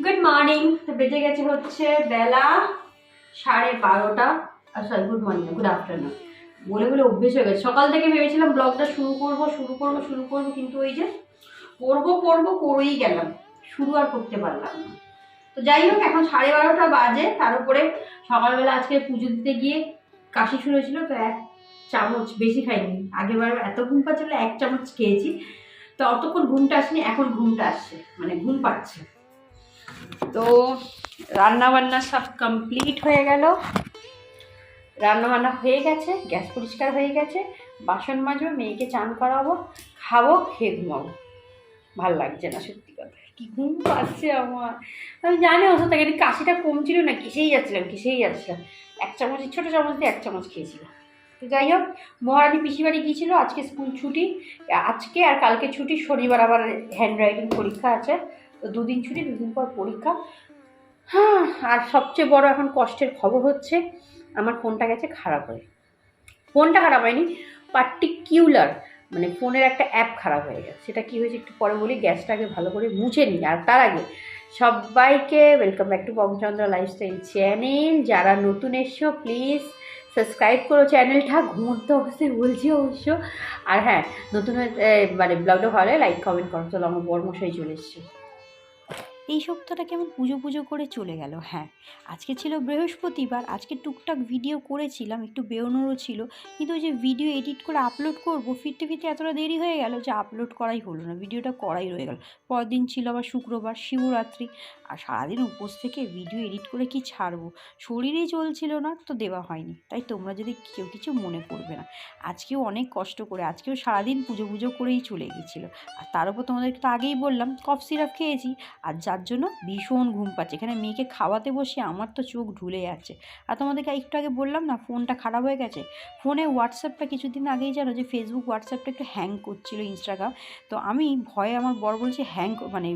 Good morning বেজে গেছে হচ্ছে বেলা সাড়ে বারোটা। আর sorry good morning good afternoon বলে বলে অভ্যেস হয়ে গেছে। সকাল থেকে ভেবেছিলাম ব্লগটা শুরু করব শুরু করব শুরু করব, কিন্তু ওই যে করব করব, করেই গেলাম। শুরু আর করতে পারলাম না। তো যাই হোক, এখন সাড়ে বারোটা বাজে। তার উপরে সকালবেলা আজকে পুজো দিতে গিয়ে কাশি শুরু হয়েছিল, তো এক চামচ বেশি খাইনি। আগের বার এত ঘুম পাচ্ছিল, এক চামচ খেয়েছি। তো অতক্ষণ ঘুমটা আসেনি, এখন ঘুমটা আসছে মানে ঘুম পাচ্ছে। তো রান্নাবান্না সব কমপ্লিট হয়ে গেল। রান্নাবান্না হয়ে গেছে, গ্যাস পরিষ্কার হয়ে গেছে। বাসন মাজবো মেয়েকে চান করাবো, খাব, খেয়ে ঘুমাবো। ভালো লাগছে না সত্যি কথা। কি ঘুম পাচ্ছে আমার। আমি জানি ওষুধ থেকে কাশিটা কমছিল না কিসেই যাচ্ছিলাম কিসেই যাচ্ছিলাম। এক চামচ, ছোটো চামচ দিয়ে এক চামচ খেয়েছিলাম। তো যাই হোক, মহারানী পিসি বাড়ি গিয়েছিল, আজকে স্কুল ছুটি। আজকে আর কালকে ছুটি, শনিবার আবার হ্যান্ড রাইটিং পরীক্ষা আছে। তো দুদিন ছুটি, দুদিন পর পরীক্ষা। হ্যাঁ আর সবচেয়ে বড় এখন কষ্টের খবর হচ্ছে, আমার ফোনটা গেছে খারাপ হয়ে। ফোনটা খারাপ হয়নি পার্টিকিউলার মানে ফোনের একটা অ্যাপ খারাপ হয়ে গেছে। সেটা কী হয়েছে একটু পরে বলি, গ্যাসটাকে ভালো করে মুছে নিই। আর তার আগে সবাইকে welcome back to Pawanchandra lifestyle channel যারা নতুন এসছো প্লিজ সাবস্ক্রাইব করো চ্যানেলটা ঘুমন্ত অবস্থায় বলছি অবশ্য। আর হ্যাঁ নতুন মানে ব্লগটা ভালো লাইক কমেন্ট করো। চলো, আমার বড় মশাই চলে এসছে। এই সপ্তাহটা কেমন পুজো পুজো করে চলে গেল। হ্যাঁ আজকে ছিল বৃহস্পতিবার, আজকে টুকটাক ভিডিও করেছিলাম, একটু বেরোনোরও ছিল, কিন্তু ওই যে ভিডিও এডিট করে আপলোড করব, ফিরতে ফিরতে এতটা দেরি হয়ে গেল যে আপলোড করাই হলো না ভিডিওটা করাই রয়ে গেল। পরের দিন ছিল আবার শুক্রবার, শিবরাত্রি, আর সারাদিন উপোস থেকে ভিডিও এডিট করে কি ছাড়বো? শরীরেই চলছিল না, তো দেওয়া হয়নি, তাই তোমরা যদি কেউ কিছু মনে করবে না। আজকেও অনেক কষ্ট করে, আজকেও সারাদিন পুজো পুজো করেই চলে গিয়েছিল আর তার উপর তোমাদেরকে তো আগেই বললাম, কফ সিরাপ খেয়েছি, আর যার জন্য ভীষণ ঘুম পাচ্ছে। এখানে মেয়েকে খাওয়াতে বসে আমার তো চোখ ঢুলে যাচ্ছে। আর তোমাদেরকে একটু আগে বললাম না, ফোনটা খারাপ হয়ে গেছে? ফোনে হোয়াটসঅ্যাপটা কিছুদিন আগেই জানো যে ফেসবুক হোয়াটসঅ্যাপটা একটু হ্যাং করছিল ইনস্টাগ্রাম তো আমি ভয়ে আমার বড় বলছে হ্যাং মানে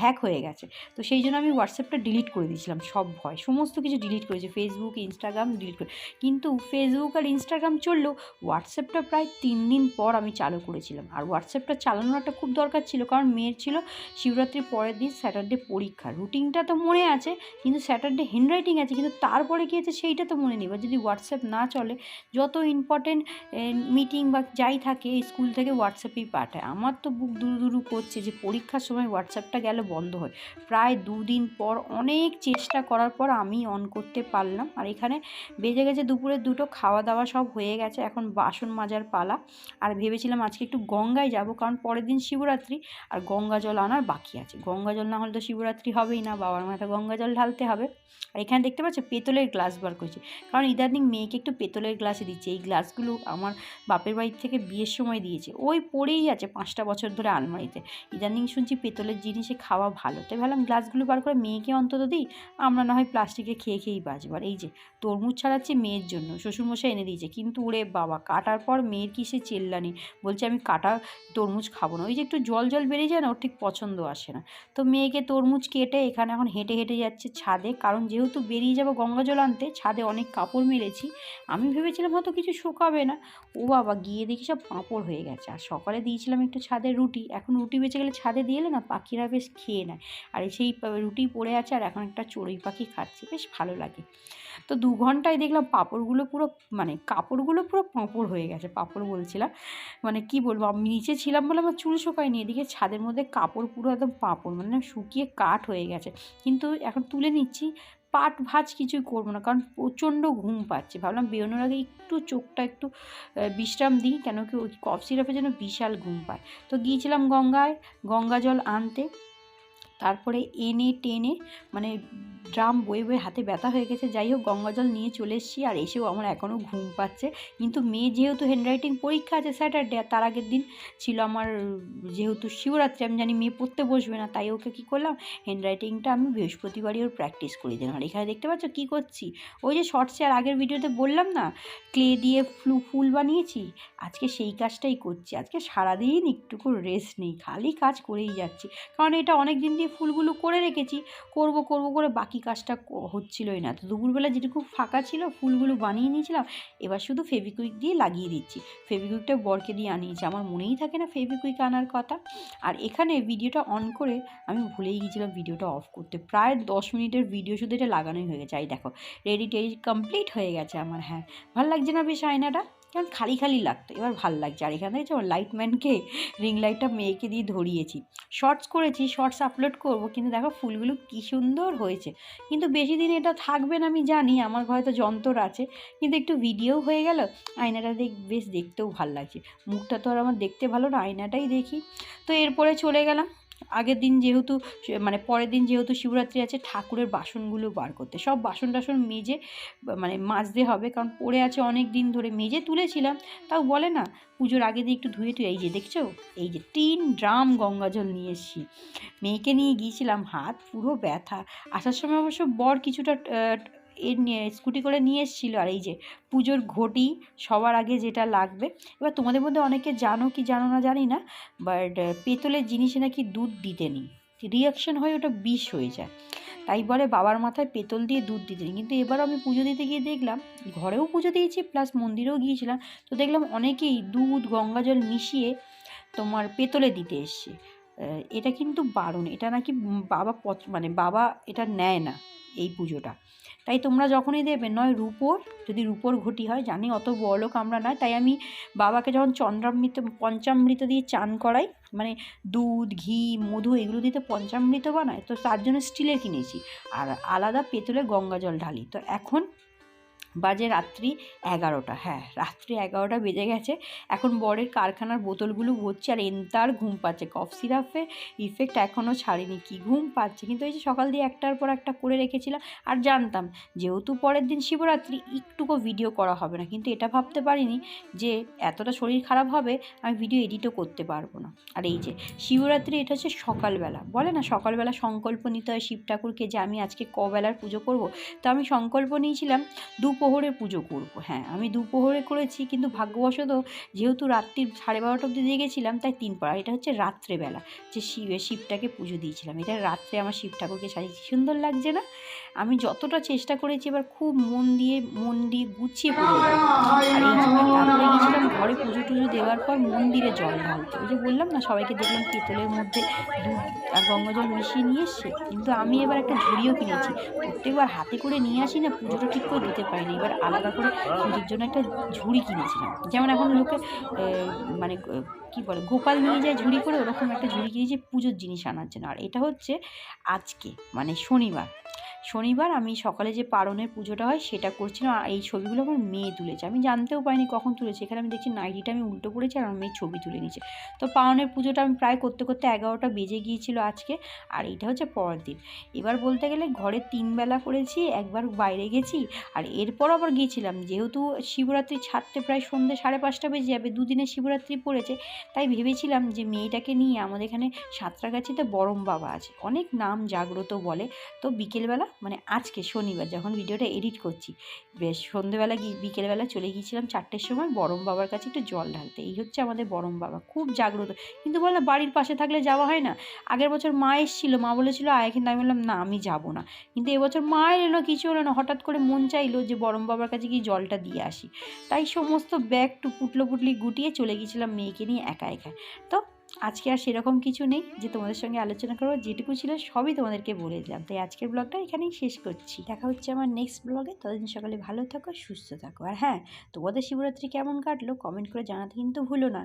হ্যাক হয়ে গেছে। তো সেই জন্য আমি হোয়াটসঅ্যাপটা ডিলিট করে দিয়েছিলাম, সব ভয়। সমস্ত কিছু ডিলিট করেছি ফেসবুক ইনস্টাগ্রাম ডিলিট করে। কিন্তু ফেসবুক আর ইনস্টাগ্রাম চললেও হোয়াটসঅ্যাপটা প্রায় তিন দিন পর আমি চালু করেছিলাম। আর হোয়াটসঅ্যাপটা চালানোর একটা খুব দরকার ছিল, কারণ মেয়ের ছিল শিবরাত্রির পরের দিন স্যাটারডে পরীক্ষা। রুটিনটা তো মনে আছে, কিন্তু স্যাটারডে হ্যান্ডরাইটিং আছে, কিন্তু তারপরে কী আছে সেইটা তো মনে নেই। এবার যদি হোয়াটসঅ্যাপ না চলে, যত ইম্পর্টেন্ট মিটিং বা যাই থাকে স্কুল থেকে হোয়াটসঅ্যাপেই পাঠায়। আমার তো বুক দুরু দুরু করছে যে পরীক্ষার সময় হোয়াটসঅ্যাপটা গেলে বন্ধ হয়। প্রায় দুদিন পর অনেক চেষ্টা করার পর আমি অন করতে পারলাম। আর এখানে বেজে গেছে দুপুরে দুটো খাওয়া দাওয়া সব হয়ে গেছে, এখন বাসন মাজার পালা। আর ভেবেছিলাম আজকে একটু গঙ্গায় যাব, কারণ পরের দিন শিবরাত্রি, আর গঙ্গা জল আনার বাকি আছে। গঙ্গা জল না হলে তো শিবরাত্রি হবেই না, বাবার মাথায় গঙ্গা জল ঢালতে হবে। আর এখানে দেখতে পাচ্ছ পেতলের গ্লাস বার করছি। কারণ ইদানিং মেয়েকে একটু পেতলের গ্লাসে দিচ্ছে। এই গ্লাসগুলো আমার বাপের বাড়ি থেকে বিয়ের সময় দিয়েছে। ওই পড়েই আছে পাঁচটা বছর ধরে আলমারিতে। ইদানিং শুনছি পেতলের জিনিসে খাওয়া ভালো। তাই ভাবলাম গ্লাসগুলো বার করে মেয়েকে অন্তত দিই, আমরা না হয় প্লাস্টিকে খেয়ে খেয়েই বাঁচবো। আর এই যে তরমুজ ছাড়াচ্ছে মেয়ের জন্য, শ্বশুরমশাই এনে দিয়েছে। কিন্তু ওরে বাবা, কাটার পর মেয়ের কি সে চেল্লানি? বলছে আমি কাটা তরমুজ খাব না। ওই যে একটু জল জল বেরিয়ে যায় না, ওর ঠিক পছন্দ আসে না। তো মেয়েকে তরমুজ কেটে এখানে এখন হেঁটে হেঁটে যাচ্ছে ছাদে। কারণ যেহেতু বেরিয়ে যাব গঙ্গা জল আনতে, ছাদে অনেক কাপড় মেরেছি। আমি ভেবেছিলাম হয়তো কিছু শুকাবে না। ও বাবা, গিয়ে দেখি সব পাঁপড় হয়ে গেছে। আর সকালে দিয়েছিলাম একটু ছাদে রুটি। এখন রুটি বেঁচে গেলে ছাদে দিয়ে না, পাখিরা বেশ খেয়ে নেয়। আর সেই রুটি পড়ে আছে আর এখন একটা চড়ুই পাখি খাচ্ছে। বেশ ভালো লাগে। তো দু ঘন্টায় দেখলাম পাঁপড়গুলো পুরো মানে কাপড়গুলো পুরো পাঁপড় হয়ে গেছে, পাঁপড় বলছিলাম। মানে কি বলব, আমি নিচে ছিলাম বলে আমার চুল শুকায়নি, এদিকে ছাদের মধ্যে কাপড় পুরো একদম পাঁপড় মানে শুকিয়ে কাঠ হয়ে গেছে। কিন্তু এখন তুলে নিচ্ছি, পাট ভাজ কিছুই করব না, কারণ প্রচণ্ড ঘুম পাচ্ছে। ভাবলাম বেরোনোর আগে একটু চোখটা একটু বিশ্রাম দিই, কেন কি ওই কফ সিরাপের জন্য বিশাল ঘুম পায়। তো গিয়েছিলাম গঙ্গায়, গঙ্গা জল আনতে। তারপরে এনে টেনে মানে ড্রাম বয়ে বয়ে হাতে ব্যথা হয়ে গেছে। যাই হোক গঙ্গাজল নিয়ে চলে এসেছি আর এসেও আমার এখনও ঘুম পাচ্ছে। কিন্তু মেয়ে যেহেতু হ্যান্ডরাইটিং পরীক্ষা আছে স্যাটারডে আর তার আগের দিন ছিল আমার যেহেতু শিবরাত্রি, আমি জানি মেয়ে পড়তে বসবে না, তাই ওকে কী করলাম? হ্যান্ডরাইটিংটা আমি বৃহস্পতিবারই ওর প্র্যাকটিস করে দিলাম। আর এখানে দেখতে পাচ্ছ কী করছি? ওই যে শর্টসে আর আগের ভিডিওতে বললাম না ক্লে দিয়ে ফ্লু ফুল বানিয়েছি? আজকে সেই কাজটাই করছি। আজকে সারাদিন একটুকু রেস্ট নেই, খালি কাজ করেই যাচ্ছি। কারণ এটা অনেক দিন দিয়ে ফুলগুলো করে রেখেছি, করব করব করে বাকি কাজটা হচ্ছিলই না। তো দুপুরবেলা যেটুকু ফাঁকা ছিল, ফুলগুলো বানিয়ে নিয়েছিলাম, এবার শুধু ফেভিকুইক দিয়ে লাগিয়ে দিচ্ছি। ফেভিকুইকটা বরকে দিয়ে আনিয়েছি, আমার মনেই থাকে না ফেভিকুইক আনার কথা। আর এখানে ভিডিওটা অন করে আমি ভুলেই গিয়েছিলাম ভিডিওটা অফ করতে। প্রায় দশ মিনিটের ভিডিও শুধু এটা লাগানোই হয়ে গেছে। এই দেখো রেডি টেডি কমপ্লিট হয়ে গেছে আমার হ্যাঁ। ভালো লাগছে না বেশ আয়নাটা? কারণ খালি খালি লাগতো। এবার ভালো লাগছে। আর এখানে দেখছ লাইটম্যানকে রিং লাইটটা মেয়েকে দিয়ে ধরিয়েছি। শর্টস করেছি শর্টস আপলোড করব, কিন্তু দেখো ফুলগুলো কী সুন্দর হয়েছে। কিন্তু বেশি দিন এটা থাকবে না, আমি জানি, আমার ঘরে তো যন্ত্র আছে। কিন্তু একটু ভিডিও হয়ে গেল, আয়নাটা দেখ, বেশ দেখতেও ভালো লাগছে। মুখটা তো আর আমার দেখতে ভালো না, আয়নাটাই দেখি। তো এরপরে চলে গেলাম। আগের দিন যেহেতু মানে পরের দিন যেহেতু শিবরাত্রি আছে, ঠাকুরের বাসনগুলো বার করতে। সব বাসন টাসন মেজে মানে মাজতে হবে, কারণ পড়ে আছে অনেক দিন ধরে। মেজে তুলেছিলাম, তাও বলে না, পুজোর আগে দিয়ে একটু ধুয়ে টুয়ে এই যে দেখছ? এই যে তিন ড্রাম গঙ্গা জল নিয়ে এসেছি। মেয়েকে নিয়ে গিয়েছিলাম, হাত পুরো ব্যথা। আসার সময় অবশ্য বর কিছুটা এর নিয়ে, স্কুটি করে নিয়ে এসেছিল। আর এই যে পুজোর ঘটি সবার আগে যেটা লাগবে, এবার তোমাদের মধ্যে অনেকে জানো কি জানো না জানি না বাট পেতলের জিনিসে নাকি দুধ দিতে নেই। রিয়াকশন হয় ওটা বিষ হয়ে যায়। তাই বলে বাবার মাথায় পেতল দিয়ে দুধ দিতে কিন্তু এবার আমি পুজো দিতে গিয়ে দেখলাম, ঘরেও পুজো দিয়েছি প্লাস মন্দিরেও গিয়েছিলাম, তো দেখলাম অনেকেই দুধ, গঙ্গা জল মিশিয়ে তোমার পেতলে দিতে এসছে। এটা কিন্তু বারণ। এটা নাকি বাবা মানে বাবা এটা নেয় না এই পুজোটা। তাই তোমরা যখনই দেবে, নয় রূপোর, যদি রূপোর ঘটি হয়, জানি অত বড়লোক আমরা নয়, তাই আমি বাবাকে যখন চন্দ্রামৃত, পঞ্চামৃত দিয়ে চান করাই মানে দুধ, ঘি, মধু, এগুলো দিতে পঞ্চামৃত বানায়, তো তার জন্য স্টিলের কিনেছি। আর আলাদা পেতলে গঙ্গা জল ঢালি। তো এখন বাজে রাত্রি এগারোটা। হ্যাঁ রাত্রি এগারোটা বেজে গেছে। এখন বরের কারখানার বোতলগুলো ভরছে আর এনতার ঘুম পাচ্ছে। কফ সিরাপে ইফেক্ট এখনও ছাড়িনি। কি ঘুম পাচ্ছে? কিন্তু এই যে সকাল দিয়ে একটার পর একটা করে রেখেছিলাম আর জানতাম, যেহেতু পরের দিন শিবরাত্রি, একটুকু ভিডিও করা হবে না। কিন্তু এটা ভাবতে পারিনি যে এতটা শরীর খারাপ হবে, আমি ভিডিও এডিটও করতে পারব না। আর এই যে শিবরাত্রি, এটা হচ্ছে সকালবেলা। বলে না, সকালবেলা সংকল্প নিতে হয় শিব ঠাকুরকে যে আমি আজকে কবেলার পুজো করব? তো আমি সংকল্প নিয়েছিলাম দুপোহরে পুজো করব। হ্যাঁ আমি দুপোহরে করেছি কিন্তু ভাগ্যবশত যেহেতু রাত্রির সাড়ে বারোটা অব্দি গেছিলাম তাই তিন পাড়া। এটা হচ্ছে রাত্রেবেলা যে শিব, শিবটাকে পুজো দিয়েছিলাম। এটা রাত্রে আমার শিব ঠাকুরকে সাজিয়েছি। সুন্দর লাগছে না? আমি যতটা চেষ্টা করেছি এবার খুব মন দিয়ে মন দিয়ে গুছিয়ে পুজো গেছিলাম ঘরে পুজো টুজো দেওয়ার পর মন্দিরে জল ঢালতে। ওই যে বললাম না, সবাইকে দেখলাম পিতলের মধ্যে দুধ আর গঙ্গা জল মিশিয়ে নিয়ে এসছে। কিন্তু আমি এবার একটা ঝুড়িও কিনেছি। প্রত্যেকবার হাতে করে নিয়ে আসি না, পুজোটা ঠিক করে দিতে পারিনি। এবার আলাদা করে পুজোর জন্য একটা ঝুড়ি কিনেছিলাম। যেমন এখন লোকে মানে কি বলে, গোপাল নিয়ে যায় ঝুড়ি করে, ওরকম একটা ঝুড়ি কিনেছে, পুজোর জিনিস আনার জন্য। আর এটা হচ্ছে আজকে মানে শনিবার। শনিবার আমি সকালে যে পারণের পুজোটা হয় সেটা করছিলাম আর এই ছবিগুলো আমার মেয়ে তুলেছে। আমি জানতেও পারিনি কখন তুলেছে। এখানে আমি দেখছি নাইটিটা আমি উল্টো পড়েছি আর আমার মেয়ে ছবি তুলে নিচ্ছে তো পারণের পুজোটা আমি প্রায় করতে করতে এগারোটা বেজে গিয়েছিল আজকে আর এইটা হচ্ছে পরের দিন। এবার বলতে গেলে ঘরে তিন বেলা করেছি, একবার বাইরে গেছি আর এরপর আবার গিয়েছিলাম। যেহেতু শিবরাত্রি ছাড়তে প্রায় সন্ধ্যে সাড়ে পাঁচটা বেজে যাবে, দুদিনে শিবরাত্রি পড়েছে, তাই ভেবেছিলাম যে মেয়েটাকে নিয়ে আমাদের এখানে সাঁতরাগাছিতে বরম বাবা আছে। অনেক নাম জাগ্রত বলে। তো বিকেলবেলা মানে আজকে শনিবার যখন ভিডিওটা এডিট করছি, বেশ সন্ধেবেলা গিয়ে বিকেলবেলা চলে গিয়েছিলাম চারটের সময় বরম বাবার কাছে একটু জল ঢালতে। এই হচ্ছে আমাদের বরম বাবা, খুব জাগ্রত। কিন্তু বল না, বাড়ির পাশে থাকলে যাওয়া হয় না। আগের বছর মা এসেছিল, মা বলেছিল, আয় কিন্তু আমি বললাম, না, আমি যাব না। কিন্তু এবছর মা এলো না, কিছু হলো না। হঠাৎ করে মন চাইলো যে বরম বাবার কাছে গিয়ে জলটা দিয়ে আসি। তাই সমস্ত ব্যাগ টু পুটলো পুটলি গুটিয়ে চলে গিয়েছিলাম মেয়েকে নিয়ে একা একা। তো আজকে আর সেরকম কিছু নেই যে তোমাদের সঙ্গে আলোচনা করব, যেটুকু ছিল সবই তোমাদেরকে বলে দিলাম। তাই আজকের ব্লগটা এখানেই শেষ করছি। দেখা হচ্ছে আমার নেক্সট ব্লগে। ততদিন সকালে ভালো থাকো, সুস্থ থাকো। আর হ্যাঁ তোমাদের শিবরাত্রি কেমন কাটলো কমেন্ট করে জানাতে কিন্তু ভুলো না।